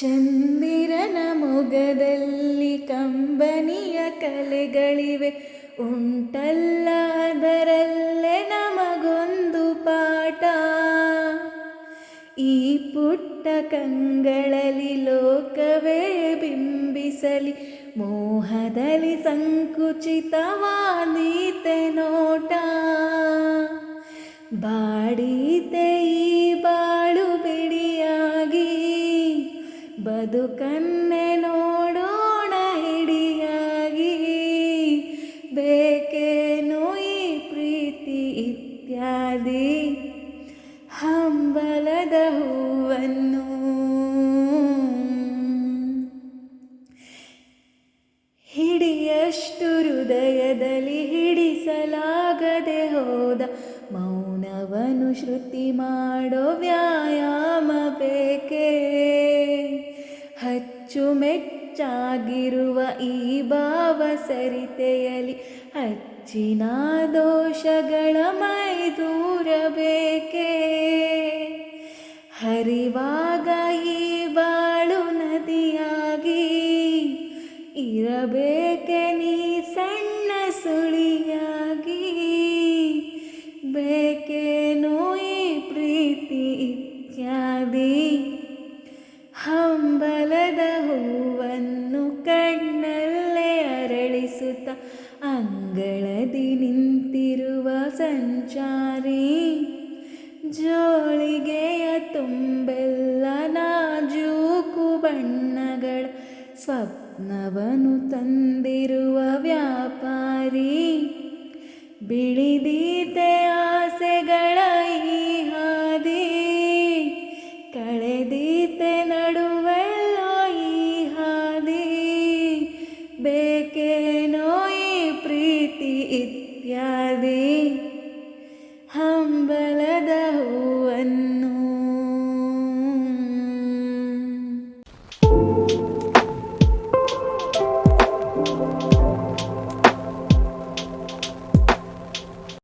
ಚಂದಿರನ ಮೊಗದಲ್ಲಿ ಕಂಬನಿಯ ಕಲೆಗಳಿವೆ. ಉಂಟಲ್ಲ ಅದರಲ್ಲೇ ನಮಗೊಂದು ಪಾಠ. ಈ ಪುಟ್ಟ ಕಂಗಳಲ್ಲಿ ಲೋಕವೇ ಬಿಂಬಿಸಲಿ. ಮೋಹದಲ್ಲಿ ಸಂಕುಚಿತವಾದೀತೆ ನೋಟ. ಬಾಡೀತೆ ಈ ಬದುಕನ್ನೆ ನೋಡೋಣ ಹಿಡಿಯಾಗಿ. ಬೇಕೇನೋ ಈ ಪ್ರೀತಿ ಇತ್ಯಾದಿ? ಹಂಬಲದ ಹೂವನ್ನು. ಹಿಡಿಯಷ್ಟು ಹೃದಯದಲ್ಲಿ ಹಿಡಿಸಲಾಗದೆ ಹೋದ ಮೌನವನು ಶ್ರುತಿ ಮಾಡೋ ವ್ಯಾಯಾಮ ಅಚ್ಚುಮೆಚ್ಚಾಗಿರುವ ಈ ಭಾವ ಸರಿತೆಯಲಿ ಹಚ್ಚಿನ ದೋಷಗಳ ಮೈ ದೂರಬೇಕೆ? ಹರಿವಾಗ ಈ ಬಾಳು ನದಿಯಾಗಿ ಇರಬೇಕೆ ನೀ ಸಣ್ಣ ಸುಳಿಯಾಗಿ? ಬೇಕೇನೋ ಹಂಬಲದ ಹೂವನ್ನು ಕಣ್ಣಲ್ಲೇ ಅರಳಿಸುತ್ತ ಅಂಗಳದಿ ನಿಂತಿರುವ ಸಂಚಾರಿ. ಜೋಳಿಗೆಯ ತುಂಬೆಲ್ಲ ನಾಜೂಕು ಬಣ್ಣಗಳ ಸ್ವಪ್ನವನು ತಂದಿರುವ ವ್ಯಾಪಾರಿ. ಬಿಳಿದೀತೆ इत्यादि हम बलदा